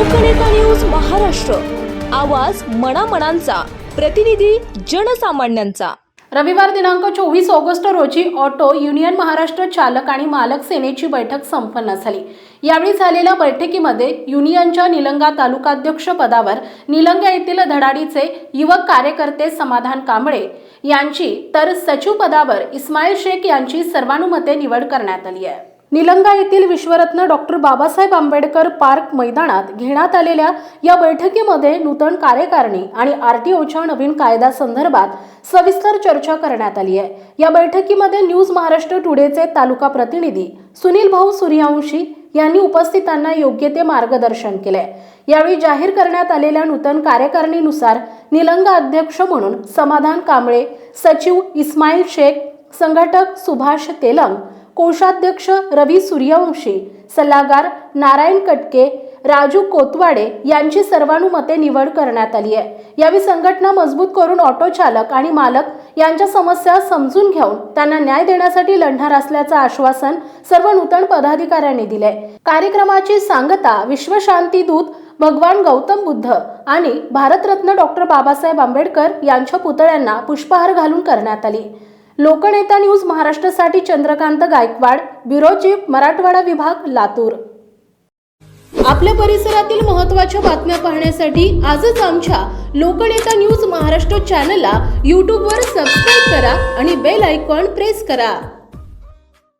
लोकनेता news Maharashtra. आवाज मनामनांचा प्रतिनिधी जनसामान्यांचा. रविवार दिनांक चोवीस ऑगस्ट रोजी ऑटो युनियन महाराष्ट्र चालक आणि मालक सेनेची बैठक संपन्न झाली. यावेळी झालेल्या बैठकीमध्ये युनियनच्या निलंगा तालुकाध्यक्ष पदावर निलंगा येथील धडाडीचे युवक कार्यकर्ते समाधान कांबळे यांची तर सचिव पदावर इस्माईल शेख यांची सर्वानुमते निवड करण्यात आली आहे. निलंगा येथील विश्वरत्न डॉक्टर बाबासाहेब आंबेडकर पार्क मैदानात घेण्यात आलेल्या या बैठकीमध्ये नूतन कार्यकारिणी आणि आरटीओच्या नवीन कायद्यासंदर्भात सविस्तर चर्चा करण्यात आली आहे. या बैठकीमध्ये न्यूज महाराष्ट्र टुडेचे तालुका प्रतिनिधी सुनील भाऊ सूर्यवंशी यांनी उपस्थितांना योग्य ते मार्गदर्शन केले. यावेळी जाहीर करण्यात आलेल्या नूतन कार्यकारिणीनुसार निलंगा अध्यक्ष म्हणून समाधान कांबळे सचिव इस्माईल शेख संघटक सुभाष तेलंग कोषाध्यक्ष रवी सूर्यवंशी सल्लागार नारायण कटके राजू कोतवाडे यांची सर्वानुमते निवड करण्यात आली आहे. यावेळी संघटना मजबूत करून ऑटो चालक आणि मालक यांच्या समस्या समजून घेऊन त्यांना न्याय देण्यासाठी लढणार असल्याचं आश्वासन सर्व नूतन पदाधिकाऱ्यांनी दिले कार्यक्रमाची सांगता विश्वशांती दूत भगवान गौतम बुद्ध आणि भारतरत्न डॉक्टर बाबासाहेब आंबेडकर यांच्या पुतळ्यांना पुष्पहार घालून करण्यात आली. लोकनेता न्यूज महाराष्ट्रासाठी चंद्रकांत गायकवाड ब्युरो चीफ मराठवाडा विभाग लातूर. आपल्या परिसरातील महत्त्वाच्या बातम्या पाहण्यासाठी आजच आमच्या लोकनेता न्यूज महाराष्ट्र चॅनलला यूट्यूबवर सबस्क्राईब करा आणि बेल आयकॉन प्रेस करा.